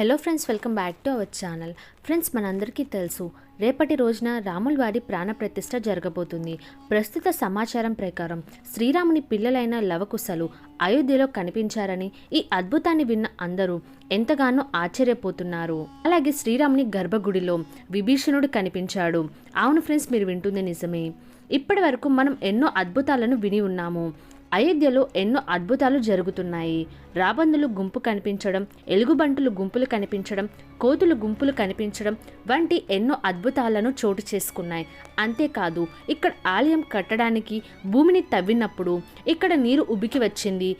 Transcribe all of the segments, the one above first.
Hello friends welcome back to our channel friends మనందరికీ తెలుసు రేపటి రోజున రాముల వారి ప్రాణప్రతిష్ఠ జరగబోతుంది. ప్రస్తుత సమాచారం ప్రకారం శ్రీరాముని పిల్లలైన లవకుశలు అయోధ్యలో కనిపించారని ఈ అద్భుతాన్ని విన్న అందరూ ఎంతగానో ఆశ్చర్యపోతున్నారు. అలాగే శ్రీరాముని గర్భగుడిలో విభీషణుడు కనిపించాడు. అవును ఫ్రెండ్స్ మీరు వింటుంది నిజమే. ఇప్పటి వరకు మనం ఎన్నో అద్భుతాలను విని ఉన్నాము. అయోధ్యలో ఎన్నో అద్భుతాలు జరుగుతున్నాయి. రాబందులు గుంపు కనిపించడం ఎలుగుబంటులు గుంపులు కనిపించడం కోతులు గుంపులు కనిపించడం వంటి ఎన్నో అద్భుతాలను చోటు చేసుకున్నాయి. అంతేకాదు ఇక్కడ ఆలయం కట్టడానికి భూమిని తవ్వినప్పుడు ఇక్కడ నీరు ఉబికి వచ్చింది.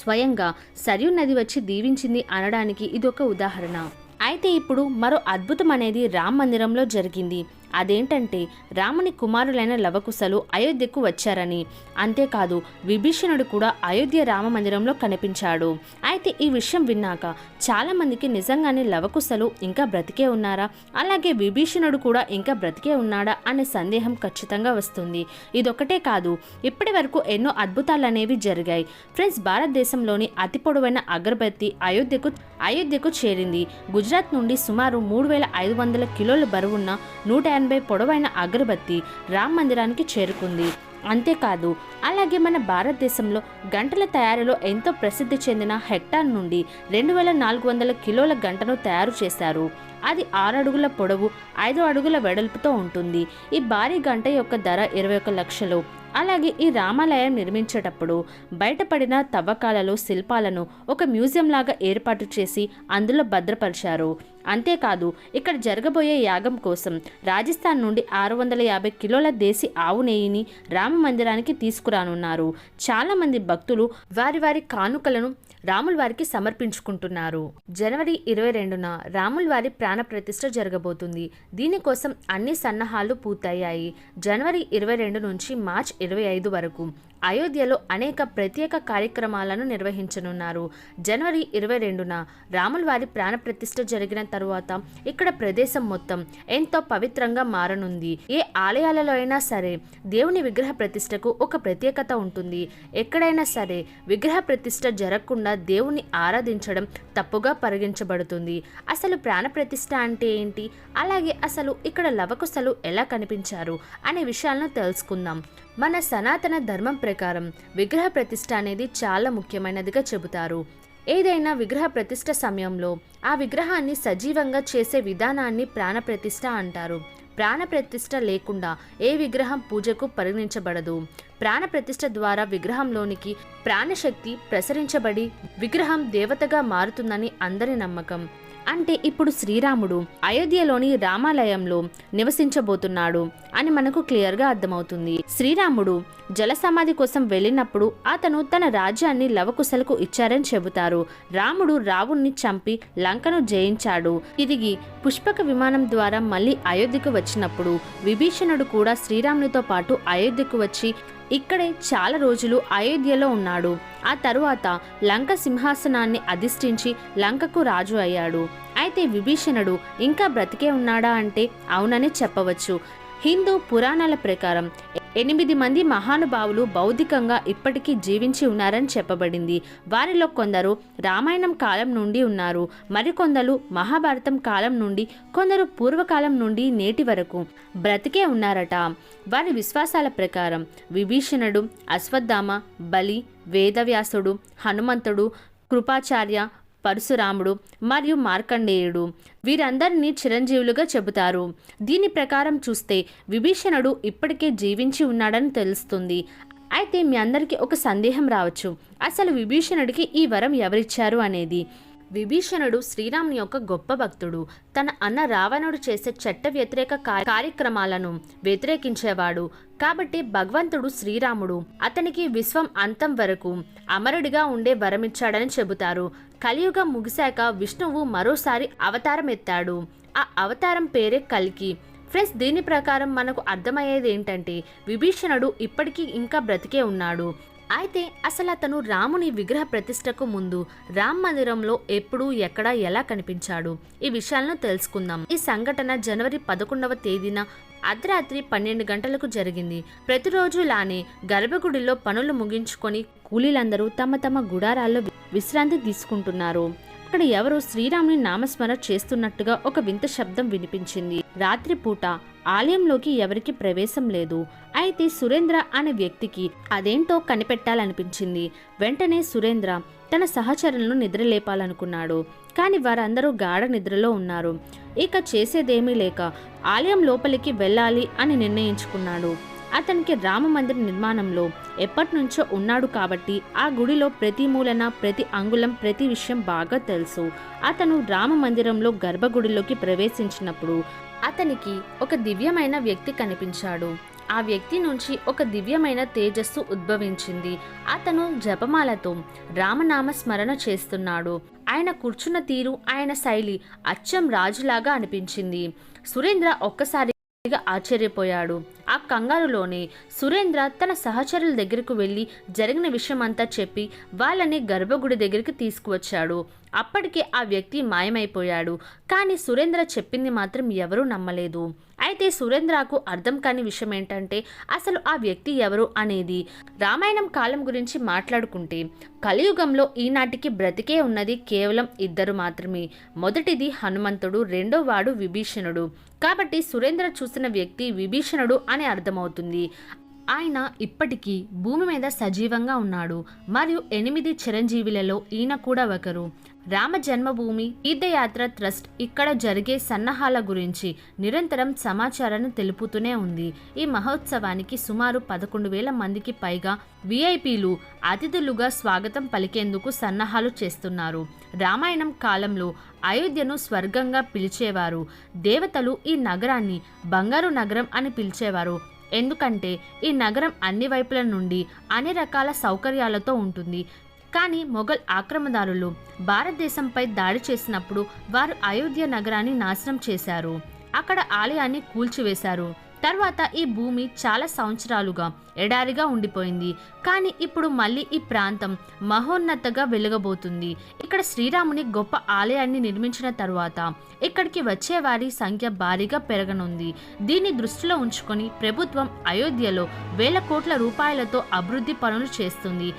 స్వయంగా సరియు నది వచ్చి దీవించింది అనడానికి ఇదొక ఉదాహరణ. అయితే ఇప్పుడు మరో అద్భుతం అనేది రామ్ మందిరంలో జరిగింది. అదేంటంటే రాముని కుమారులైన లవకుశలు అయోధ్యకు వచ్చారని. అంతేకాదు విభీషణుడు కూడా అయోధ్య రామ మందిరంలో కనిపించాడు. అయితే ఈ విషయం విన్నాక చాలామందికి నిజంగానే లవకుశలు ఇంకా బ్రతికే ఉన్నారా? అలాగే విభీషణుడు కూడా ఇంకా బ్రతికే ఉన్నాడా అనే సందేహం ఖచ్చితంగా వస్తుంది. ఇదొకటే కాదు ఇప్పటి వరకు ఎన్నో అద్భుతాలు అనేవి జరిగాయి. ఫ్రెండ్స్ భారతదేశంలోని అతి పొడవైన అగరబత్తి అయోధ్యకు అయోధ్యకు చేరింది. గుజరాత్ నుండి సుమారు మూడు వేల ఐదు వందల కిలోల బరువున్న నూట ఎనభై పొడవైన అగరబత్తి రామ్ మందిరానికి చేరుకుంది. అంతేకాదు అలాగే మన భారతదేశంలో గంటల తయారీలో ఎంతో ప్రసిద్ధి చెందిన హెక్టార్ నుండి రెండు వేల నాలుగు వందల కిలోల గంటను తయారు చేశారు. అది ఆరు అడుగుల పొడవు ఐదు అడుగుల వెడల్పుతో ఉంటుంది. ఈ భారీ గంట యొక్క ధర ఇరవై ఒక లక్షలు. అలాగే ఈ రామాలయం నిర్మించేటప్పుడు బయటపడిన తవ్వకాలలో శిల్పాలను ఒక మ్యూజియం లాగా ఏర్పాటు చేసి అందులో భద్రపరిచారు. అంతేకాదు ఇక్కడ జరగబోయే యాగం కోసం రాజస్థాన్ నుండి ఆరు వందల యాభై కిలోల దేశీ ఆవు నెయ్యిని రామ మందిరానికి తీసుకురానున్నారు. చాలామంది భక్తులు వారి వారి కానుకలను రాముల వారికి సమర్పించుకుంటున్నారు. జనవరి ఇరవై రెండున రాముల వారి ప్రాణ ప్రతిష్ఠ జరగబోతుంది. దీనికోసం అన్ని సన్నాహాలు పూర్తయ్యాయి. జనవరి ఇరవై రెండు నుంచి మార్చ్ ఇరవై ఐదు వరకు అయోధ్యలో అనేక ప్రత్యేక కార్యక్రమాలను నిర్వహించనున్నారు. జనవరి ఇరవై రెండున రాముల వారి జరిగిన తరువాత ఇక్కడ ప్రదేశం మొత్తం ఎంతో పవిత్రంగా మారనుంది. ఏ ఆలయాలలో అయినా సరే దేవుని విగ్రహ ప్రతిష్టకు ఒక ప్రత్యేకత ఉంటుంది. ఎక్కడైనా సరే విగ్రహ ప్రతిష్ఠ జరగకుండా దేవుని ఆరాధించడం తప్పుగా పరిగణించబడుతుంది. అసలు ప్రాణప్రతిష్ఠ అంటే ఏంటి? అలాగే అసలు ఇక్కడ లవకుశలు ఎలా కనిపించారు? అనే విషయాలను తెలుసుకుందాం. మన సనాతన ధర్మం ప్రకారం విగ్రహ ప్రతిష్ఠ అనేది చాలా ముఖ్యమైనదిగా చెబుతారు. ఏదైనా విగ్రహ ప్రతిష్ఠ సమయంలో ఆ విగ్రహాన్ని సజీవంగా చేసే విధానాన్ని ప్రాణప్రతిష్ట అంటారు. ప్రాణ ప్రతిష్ఠ లేకుండా ఏ విగ్రహం పూజకు పరిగణించబడదు. ప్రాణప్రతిష్ట ద్వారా విగ్రహంలోనికి ప్రాణశక్తి ప్రసరించబడి విగ్రహం దేవతగా మారుతుందని అందరి నమ్మకం. అంటే ఇప్పుడు శ్రీరాముడు అయోధ్యలోని రామాలయంలో నివసించబోతున్నాడు అని మనకు క్లియర్గా అర్థమవుతుంది. శ్రీరాముడు జల సమాధి కోసం వెళ్ళినప్పుడు అతను తన రాజ్యాన్ని లవకుశలకు ఇచ్చారని చెబుతారు. రాముడు రావుణ్ణి చంపి లంకను జయించాడు. తిరిగి పుష్పక విమానం ద్వారా మళ్ళీ అయోధ్యకు వచ్చినప్పుడు విభీషణుడు కూడా శ్రీరామునితో పాటు అయోధ్యకు వచ్చి ఇక్కడే చాలా రోజులు అయోధ్యలో ఉన్నాడు. ఆ తరువాత లంక సింహాసనాన్ని అధిష్ఠించి లంకకు రాజు అయ్యాడు. అయితే విభీషణుడు ఇంకా బ్రతికే ఉన్నాడా అంటే అవునని చెప్పవచ్చు. హిందూ పురాణాల ప్రకారం ఎనిమిది మంది మహానుభావులు బౌద్ధికంగా ఇప్పటికీ జీవించి ఉన్నారని చెప్పబడింది. వారిలో కొందరు రామాయణం కాలం నుండి ఉన్నారు. మరికొందరు మహాభారతం కాలం నుండి కొందరు పూర్వకాలం నుండి నేటి వరకు బ్రతికే ఉన్నారట. వారి విశ్వాసాల ప్రకారం విభీషణుడు అశ్వత్థామ బలి వేదవ్యాసుడు హనుమంతుడు కృపాచార్య పరశురాముడు మరియు మార్కండేయుడు. వీరందరినీ చిరంజీవులుగా చెబుతారు. దీని ప్రకారం చూస్తే విభీషణుడు ఇప్పటికే జీవించి ఉన్నాడని తెలుస్తుంది. అయితే మీ అందరికీ ఒక సందేహం రావచ్చు. అసలు విభీషణుడికి ఈ వరం ఎవరిచ్చారు అనేది. విభీషణుడు శ్రీరాముని యొక్క గొప్ప భక్తుడు. తన అన్న రావణుడు చేసే చట్ట వ్యతిరేక కార్యక్రమాలను వ్యతిరేకించేవాడు. కాబట్టి భగవంతుడు శ్రీరాముడు. అతనికి విశ్వం అంతం వరకు అమరుడిగా ఉండే వరమిచ్చాడని చెబుతారు. కలియుగం ముగిశాక విష్ణువు మరోసారి అవతారం ఎత్తాడు ఆ అవతారం పేరే కల్కి. ఫ్రెండ్స్ దీని ప్రకారం మనకు అర్థమయ్యేది ఏంటంటే విభీషణుడు ఇప్పటికీ ఇంకా బ్రతికే ఉన్నాడు. అయితే అసలు అతను రాముని విగ్రహ ప్రతిష్టకు ముందు రామ్ మందిరంలో ఎప్పుడు ఎక్కడ ఎలా కనిపించాడు? ఈ విషయాలను తెలుసుకుందాం. ఈ సంఘటన జనవరి పదకొండవ తేదీన అర్ధరాత్రి పన్నెండు గంటలకు జరిగింది. ప్రతిరోజు లానే గర్భగుడిలో పనులు ముగించుకొని కూలీలందరూ తమ తమ గుడారాల్లో విశ్రాంతి తీసుకుంటున్నారు. అక్కడ ఎవరో శ్రీరాముని నామస్మరణ చేస్తున్నట్టుగా ఒక వింత శబ్దం వినిపించింది. రాత్రిపూట ఆలయంలోకి ఎవరికి ప్రవేశం లేదు. అయితే సురేంద్ర అనే వ్యక్తికి అదేంటో కనిపెట్టాలనిపించింది. వెంటనే సురేంద్ర తన సహచరులను నిద్రలేపాలనుకున్నాడు. కానీ వారందరూ గాఢ నిద్రలో ఉన్నారు. ఇక చేసేదేమీ లేక ఆలయం లోపలికి వెళ్ళాలి అని నిర్ణయించుకున్నాడు. అతనికి రామ మందిర నిర్మాణంలో ఎప్పటినుంచో ఉన్నాడు కాబట్టి ఆ గుడిలో ప్రతి మూలన ప్రతి అంగుళం ప్రతి విషయం బాగా తెలుసు. అతను రామ మందిరంలో గర్భగుడిలోకి ప్రవేశించినప్పుడు అతనికి ఒక దివ్యమైన వ్యక్తి కనిపించాడు. ఆ వ్యక్తి నుంచి ఒక దివ్యమైన తేజస్సు ఉద్భవించింది. అతను జపమాలతో రామనామ స్మరణ చేస్తున్నాడు. ఆయన కూర్చున్న తీరు ఆయన శైలి అచ్చం రాజులాగా అనిపించింది. సురేంద్ర ఒక్కసారి ఆశ్చర్యపోయాడు. ఆ కంగారులోనే సురేంద్ర తన సహచరుల దగ్గరకు వెళ్ళి జరిగిన విషయమంతా చెప్పి వాళ్ళని గర్భగుడి దగ్గరికి తీసుకువచ్చాడు. అప్పటికే ఆ వ్యక్తి మాయమైపోయాడు. కానీ సురేంద్ర చెప్పింది మాత్రం ఎవరూ నమ్మలేదు. అయితే సురేంద్రకు అర్థం కాని విషయం ఏంటంటే అసలు ఆ వ్యక్తి ఎవరు అనేది. రామాయణం కాలం గురించి మాట్లాడుకుంటే కలియుగంలో ఈనాటికి బ్రతికే ఉన్నది కేవలం ఇద్దరు మాత్రమే. మొదటిది హనుమంతుడు రెండో వాడు విభీషణుడు. కాబట్టి సురేంద్ర చూసిన వ్యక్తి విభీషణుడు అని అర్థమవుతుంది. ఆయన ఇప్పటికీ భూమి మీద సజీవంగా ఉన్నాడు. మరియు ఎనిమిది చిరంజీవులలో ఈయన కూడా ఒకరు. రామ జన్మభూమి తీర్థయాత్ర ట్రస్ట్ ఇక్కడ జరిగే సన్నాహాల గురించి నిరంతరం సమాచారాన్ని తెలుపుతూనే ఉంది. ఈ మహోత్సవానికి సుమారు పదకొండు వేల మందికి పైగా విఐపీలు అతిథులుగా స్వాగతం పలికేందుకు సన్నాహాలు చేస్తున్నారు. రామాయణం కాలంలో అయోధ్యను స్వర్గంగా పిలిచేవారు. దేవతలు ఈ నగరాన్ని బంగారు నగరం అని పిలిచేవారు. ఎందుకంటే ఈ నగరం అన్ని వైపుల నుండి అన్ని రకాల సౌకర్యాలతో ఉంటుంది. కానీ మొఘల్ ఆక్రమణదారులు భారతదేశంపై దాడి చేసినప్పుడు వారు అయోధ్య నగరాన్ని నాశనం చేశారు. అక్కడ ఆలయాన్ని కూల్చివేశారు. తర్వాత ఈ భూమి చాలా సంవత్సరాలుగా ఎడారిగా ఉండిపోయింది. కానీ ఇప్పుడు మళ్ళీ ఈ ప్రాంతం మహోన్నతగా వెలుగబోతుంది. ఇక్కడ శ్రీరాముని గొప్ప ఆలయాన్ని నిర్మించిన తరువాత ఇక్కడికి వచ్చే వారి సంఖ్య భారీగా పెరగనుంది. దీన్ని దృష్టిలో ఉంచుకొని ప్రభుత్వం అయోధ్యలో వేల కోట్ల రూపాయలతో అభివృద్ధి పనులు చేస్తుంది.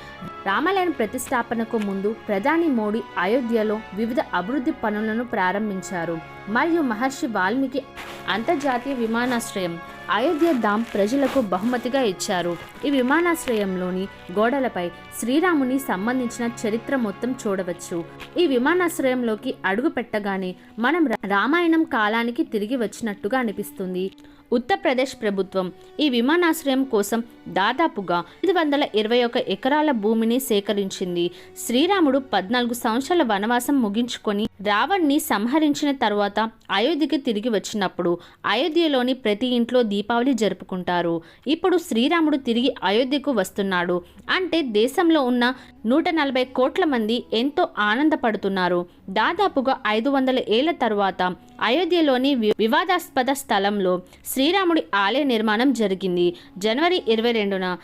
రామాలయం ప్రతిష్టాపనకు ముందు ప్రధాని మోడీ అయోధ్యలో వివిధ అభివృద్ధి పనులను ప్రారంభించారు. మరియు మహర్షి వాల్మీకి అంతర్జాతీయ విమానాశ్రయం అయోధ్య ధామ్ ప్రజలకు బహుమతిగా ఇచ్చారు. ఈ విమానాశ్రయంలోని గోడలపై శ్రీరాముని సంబంధించిన చరిత్ర మొత్తం చూడవచ్చు. ఈ విమానాశ్రయంలోకి అడుగు పెట్టగానే మనం రామాయణం కాలానికి తిరిగి వచ్చినట్టుగా అనిపిస్తుంది. ఉత్తరప్రదేశ్ ప్రభుత్వం ఈ విమానాశ్రయం కోసం దాదాపుగా ఐదు వందల ఇరవై ఒక ఎకరాల భూమిని సేకరించింది. శ్రీరాముడు పద్నాలుగు సంవత్సరాల వనవాసం ముగించుకొని రావణ్ణి సంహరించిన తరువాత అయోధ్యకి తిరిగి వచ్చినప్పుడు అయోధ్యలోని ప్రతి ఇంట్లో దీపావళి జరుపుకుంటారు. ఇప్పుడు శ్రీరాముడు తిరిగి అయోధ్యకు వస్తున్నాడు. అంటే దేశంలో ఉన్న నూట నలభై కోట్ల మంది ఎంతో ఆనందపడుతున్నారు. దాదాపుగా ఐదు వందల ఏళ్ళ తరువాత అయోధ్యలోని వివాదాస్పద స్థలంలో శ్రీరాముడి ఆలయ నిర్మాణం జరిగింది. జనవరి ఇరవై రెండున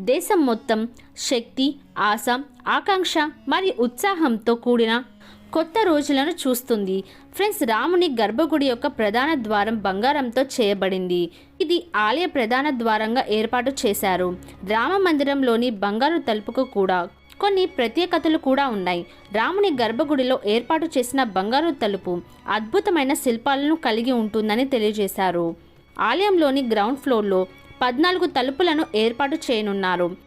దేశం మొత్తం శక్తి ఆశ ఆకాంక్ష మరియు ఉత్సాహంతో కూడిన కొత్త రోజులను చూస్తుంది. ఫ్రెండ్స్ రాముని గర్భగుడి యొక్క ప్రధాన ద్వారం బంగారంతో చేయబడింది. ఇది ఆలయ ప్రధాన ద్వారంగా ఏర్పాటు చేశారు. రామ మందిరంలోని బంగారు తలుపుకు కూడా కొన్ని ప్రత్యేకతలు కూడా ఉన్నాయి. రాముని గర్భగుడిలో ఏర్పాటు చేసిన బంగారు తలుపు అద్భుతమైన శిల్పాలను కలిగి ఉంటుందని తెలియజేశారు. ఆలయంలోని గ్రౌండ్ ఫ్లోర్లో పద్నాలుగు తలుపులను ఏర్పాటు చేయనున్నారు.